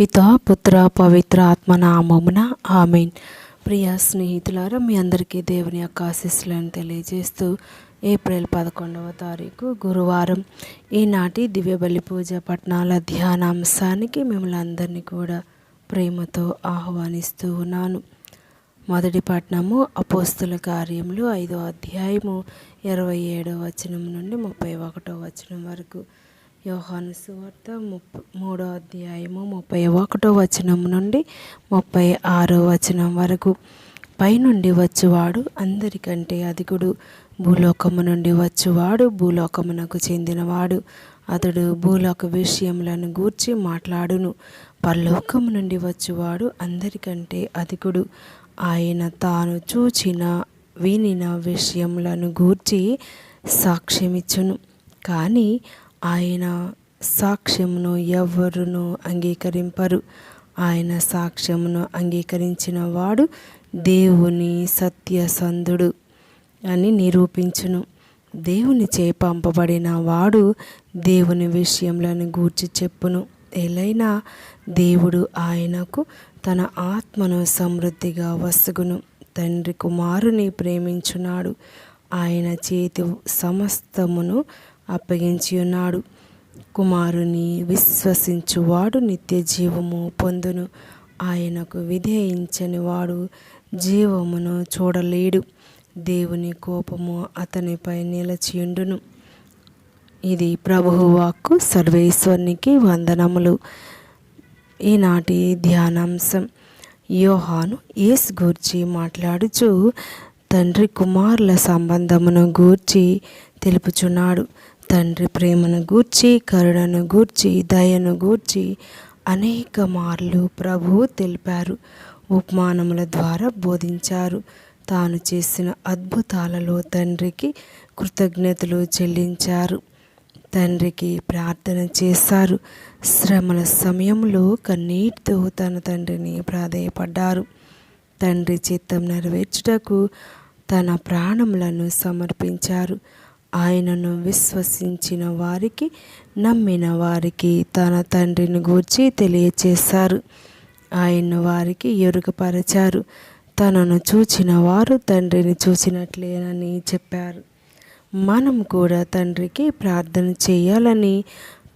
పితా పుత్ర పవిత్ర ఆత్మ నామమున ఆమెన్. ప్రియ స్నేహితులారా మీ అందరికీ దేవుని యొక్క ఆశీస్సులను తెలియజేస్తూ ఏప్రిల్ పదకొండవ తారీఖు గురువారం ఈనాటి దివ్య బలి పూజ పట్నాల ధ్యానాంశానికి మిమ్మల్ని అందరినీ కూడా ప్రేమతో ఆహ్వానిస్తూ ఉన్నాను. మొదటి పట్నము అపోస్తుల కార్యములు ఐదో అధ్యాయము ఇరవై ఏడవ వచనం నుండి ముప్పై ఒకటో వచనం వరకు. యోహాను సువార్త ముప్ప మూడో అధ్యాయము ముప్పై ఒకటో వచనం నుండి ముప్పై ఆరో వచనం వరకు. పైనుండి వచ్చువాడు అందరికంటే అధికుడు. భూలోకము నుండి వచ్చువాడు భూలోకమునకు చెందినవాడు. అతడు భూలోక విషయములను గూర్చి మాట్లాడును. పరలోకము నుండి వచ్చువాడు అందరికంటే అధికుడు. ఆయన తాను చూచిన వినిన విషయములను గూర్చి సాక్ష్యమిచ్చును. కానీ ఆయన సాక్ష్యమును ఎవరును అంగీకరింపరు. ఆయన సాక్ష్యమును అంగీకరించిన వాడు దేవుని సత్యసంధుడు అని నిరూపించును. దేవుని చే పంపబడిన వాడు దేవుని విషయంలోని గూర్చి చెప్పును. ఎలైనా దేవుడు ఆయనకు తన ఆత్మను సమృద్ధిగా వసుగును. తండ్రి కుమారుని ప్రేమించున్నాడు ఆయన చేతి సమస్తమును అప్పగించి ఉన్నాడు. కుమారుని విశ్వసించువాడు నిత్య జీవము పొందును. ఆయనకు విధేయించని వాడు జీవమును చూడలేడు. దేవుని కోపము అతనిపై నిలచియుండును ఇది ప్రభువు వాక్కు సర్వేశ్వరునికి వందనములు. ఈనాటి ధ్యానాంశం. యోహాను ఏస్ గూర్చి మాట్లాడుచు తండ్రి కుమారుల సంబంధమును గూర్చి తెలుపుచున్నాడు. తండ్రి ప్రేమను గూర్చి కరుణను గూర్చి దయను గూర్చి అనేక మార్లు ప్రభువు తెలిపారు. ఉపమానముల ద్వారా బోధించారు. తాను చేసిన అద్భుతాలలో తండ్రికి కృతజ్ఞతలు చెల్లించారు. తండ్రికి ప్రార్థన చేశారు. శ్రమల సమయంలో కన్నీటితో తన తండ్రిని ప్రాధేయపడ్డారు. తండ్రి చిత్తం నెరవేర్చుటకు తన ప్రాణములను సమర్పించారు. ఆయనను విశ్వసించిన వారికి నమ్మిన వారికి తన తండ్రిని గూర్చి తెలియచేశారు. ఆయన వారికి ఎరుగపరచారు. తనను చూచిన వారు తండ్రిని చూసినట్లేనని చెప్పారు. మనం కూడా తండ్రికి ప్రార్థన చేయాలని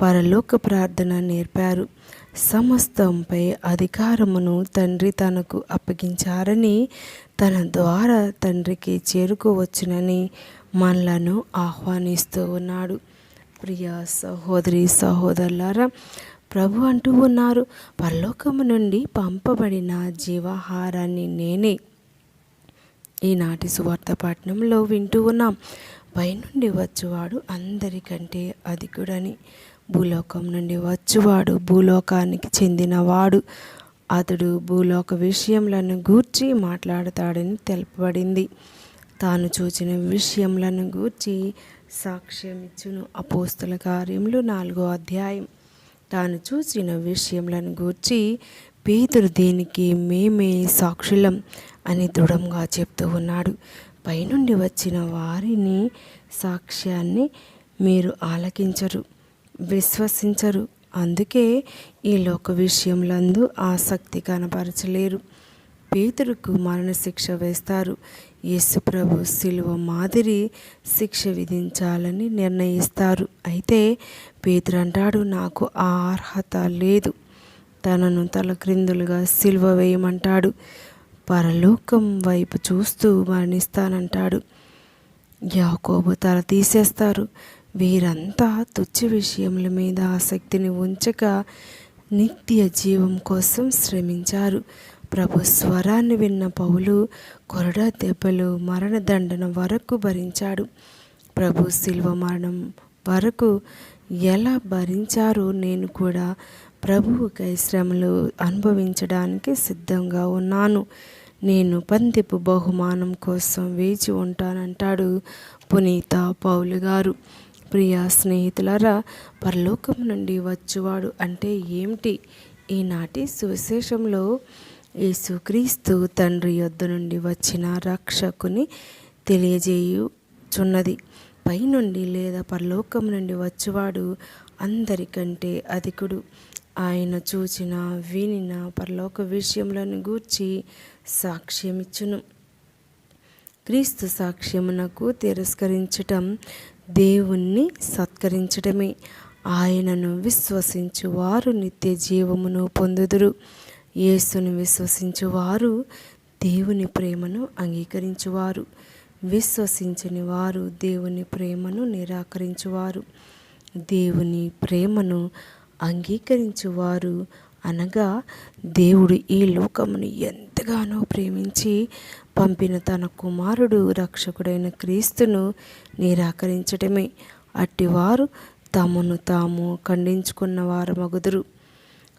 పరలోక ప్రార్థన నేర్పారు. సమస్తంపై అధికారమును తండ్రి తనకు అప్పగించారని తన ద్వారా తండ్రికి చేరుకోవచ్చునని మనలను ఆహ్వానిస్తూ ఉన్నాడు. ప్రియ సహోదరి సహోదరులారా ప్రభు అంటూ ఉన్నారు పరలోకము నుండి పంపబడిన జీవాహారాన్ని నేనే ఈనాటి సువార్త పట్టణంలో వింటూ ఉన్నాం. పైనుండి వచ్చేవాడు అందరికంటే అధికుడని భూలోకం నుండి వచ్చువాడు భూలోకానికి చెందినవాడు. అతడు భూలోక విషయములను గూర్చి మాట్లాడతాడని తెలుపబడింది. తాను చూచిన విషయములను గూర్చి సాక్ష్యమిచ్చును. అపోస్తుల కార్యములు నాలుగో అధ్యాయం. తాను చూసిన విషయములను గూర్చి పేదరు దీనికి మేమే సాక్షులం అని దృఢంగా చెప్తూ ఉన్నాడు. పైనుండి వచ్చిన వారిని సాక్ష్యాన్ని మీరు ఆలకించరు విశ్వసించరు. అందుకే ఈ లోక విషయములందు ఆసక్తి కనపరచలేరు. పేతురుకు మరణశిక్ష వేస్తారు. యేసుప్రభు శిలువ మాదిరి శిక్ష విధించాలని నిర్ణయిస్తారు. అయితే పేతురు అంటాడు నాకు ఆ అర్హత లేదు. తనను తలక్రిందులుగా సిలువ వేయమంటాడు. పరలోకం వైపు చూస్తూ మరణిస్తానంటాడు. యాకోబు తల తీసేస్తారు. వీరంతా తుచ్చ విషయముల మీద ఆసక్తిని ఉంచక నిత్య జీవం కోసం శ్రమించారు. ప్రభు స్వరాన్ని విన్న పౌలు కొరడ దెబ్బలు మరణదండన వరకు భరించాడు. ప్రభు శిల్వ మరణం వరకు ఎలా భరించారో నేను కూడా ప్రభువుకై శ్రమలు అనుభవించడానికి సిద్ధంగా ఉన్నాను. నేను పందిపు బహుమానం కోసం వేచి ఉంటానంటాడు పునీత పౌలు గారు. ప్రియ స్నేహితులరా పరలోకం నుండి వచ్చువాడు అంటే ఏమిటి? ఈనాటి సువిశేషంలో యేసుక్రీస్తు తండ్రి యొద్ద నుండి వచ్చిన రక్షకుని తెలియజేయుచున్నది. పైనుండి లేదా పరలోకం నుండి వచ్చువాడు అందరికంటే అధికుడు. ఆయన చూచిన వినిన పరలోక విషయములను గూర్చి సాక్ష్యమిచ్చును. క్రీస్తు సాక్ష్యమునకు తిరస్కరించటం దేవుణ్ణి సత్కరించటమే. ఆయనను విశ్వసించు వారు నిత్య జీవమును పొందుదురు. యేసును విశ్వసించువారు దేవుని ప్రేమను అంగీకరించువారు. విశ్వసించని వారు దేవుని ప్రేమను నిరాకరించువారు. దేవుని ప్రేమను అంగీకరించువారు అనగా దేవుడు ఈ లోకమును ఎంతగానో ప్రేమించి పంపిన తన కుమారుడు రక్షకుడైన క్రీస్తును నిరాకరించటమే. అట్టివారు తమను తాము ఖండించుకున్న వారు మగుదురు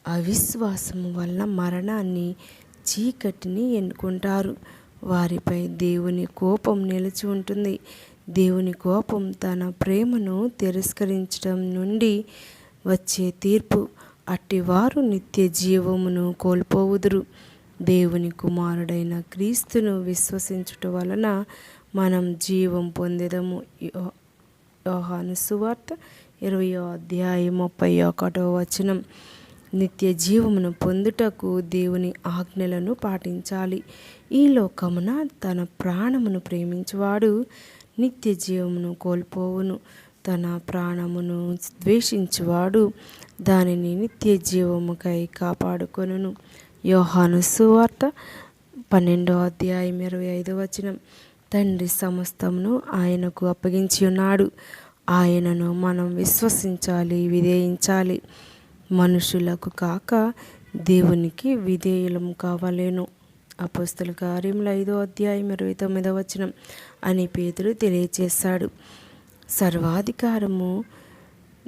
అవిశ్వాసము వలన మరణాన్ని చీకటిని ఎన్నుకుంటారు. వారిపై దేవుని కోపం నిలిచి ఉంటుంది. దేవుని కోపం తన ప్రేమను తిరస్కరించడం నుండి వచ్చే తీర్పు. అట్టివారు నిత్య జీవమును కోల్పోవుదురు. దేవుని కుమారుడైన క్రీస్తును విశ్వసించుట వలన మనం జీవం పొందేదము. యోహాను సువార్త ఇరవయో అధ్యాయం ముప్పై ఒకటో వచనం. నిత్య జీవమును పొందుటకు దేవుని ఆజ్ఞలను పాటించాలి. ఈ లోకమున తన ప్రాణమును ప్రేమించువాడు నిత్య జీవమును కోల్పోవును. తన ప్రాణమును ద్వేషించువాడు దానిని నిత్య జీవముకై కాపాడుకొనును. యోహాను సువార్త పన్నెండో అధ్యాయం ఇరవై ఐదో వచనం. తండ్రి సమస్తమును ఆయనకు అప్పగించి ఉన్నాడు ఆయనను మనం విశ్వసించాలి విధేయించాలి. మనుషులకు కాక దేవునికి విధేయులం కావాలేను. అపస్తుల కార్యములు ఐదో అధ్యాయం ఇరవై తొమ్మిదవ వచనం అని పేతుడు తెలియచేశాడు. సర్వాధికారము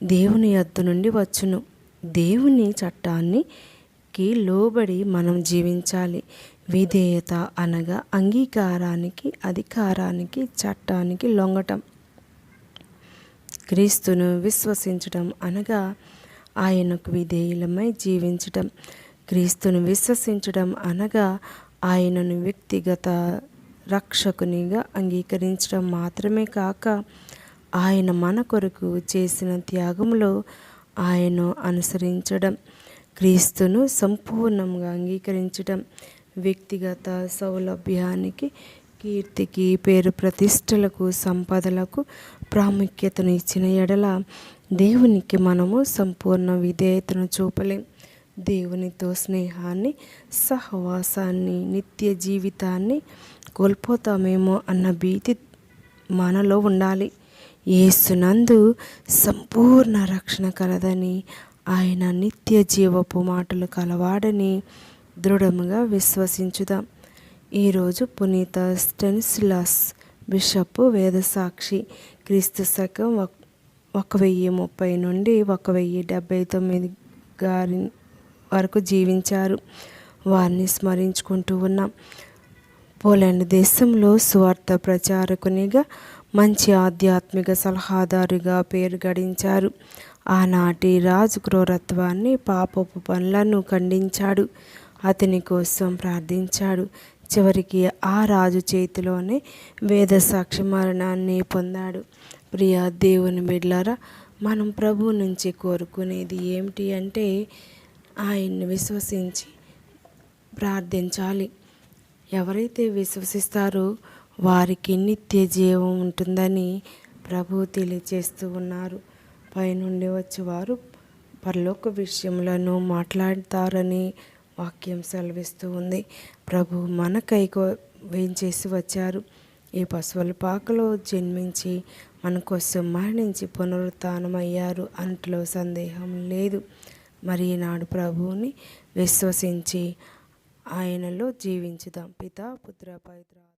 దేవుని యొద్ద నుండి వచ్చును. దేవుని చట్టానికి లోబడి మనం జీవించాలి. విధేయత అనగా అంగీకారానికి అధికారానికి చట్టానికి లొంగటం. క్రీస్తును విశ్వసించటం అనగా ఆయనకు విధేయులమై జీవించటం క్రీస్తును విశ్వసించడం అనగా ఆయనను వ్యక్తిగత రక్షకునిగా అంగీకరించడం మాత్రమే కాక ఆయన మన కొరకు చేసిన త్యాగంలో ఆయన అనుసరించడం క్రీస్తును సంపూర్ణంగా అంగీకరించడం వ్యక్తిగత సౌలభ్యానికి కీర్తికి పేరు ప్రతిష్టలకు సంపదలకు ప్రాముఖ్యతను ఇచ్చిన ఎడల దేవునికి మనము సంపూర్ణ విధేయతను చూపలేం. దేవునితో స్నేహాన్ని సహవాసాన్ని నిత్య జీవితాన్ని కోల్పోతామేమో అన్న భీతి మనలో ఉండాలి. ఏసునందు సంపూర్ణ రక్షణ కలదని ఆయన నిత్య జీవపు మాటలు కలవాడని దృఢముగా విశ్వసించుదాం. ఈరోజు పునీత స్టెన్సిలాస్ బిషప్ వేదసాక్షి క్రీస్తు శకం ఒక వెయ్యి ముప్పై నుండి ఒక వెయ్యి డెబ్బై తొమ్మిది గారి వరకు జీవించారు. వారిని స్మరించుకుంటూ ఉన్నాం. పోలాండ్ దేశంలో స్వార్థ ప్రచారకునిగా మంచి ఆధ్యాత్మిక సలహాదారుగా పేరు గడించారు. ఆనాటి రాజు క్రూరత్వాన్ని పాపపు పనులను ఖండించాడు. అతని కోసం ప్రార్థించాడు. చివరికి ఆ రాజు చేతిలోనే వేద సాక్షి మరణాన్ని పొందాడు. ప్రియ దేవుని బిడ్లారా మనం ప్రభు నుంచి కోరుకునేది ఏమిటి అంటే ఆయన్ని విశ్వసించి ప్రార్థించాలి. ఎవరైతే విశ్వసిస్తారో వారికి నిత్య జీవం ఉంటుందని ప్రభు తెలియచేస్తూ ఉన్నారు. పైనుండి వచ్చేవారు పరలోక విషయములను మాట్లాడతారని వాక్యం సెలవిస్తూ ఉంది. ప్రభు మనకై వేయించేసి వచ్చారు. ఈ పశువుల పాకలో జన్మించి మన కోసం మరణించి పునరుత్నమయ్యారు అంట్లో సందేహం లేదు. మరి ఈనాడు ప్రభువుని విశ్వసించి ఆయనలో జీవించుదాం. పితా పుత్ర పవిత్ర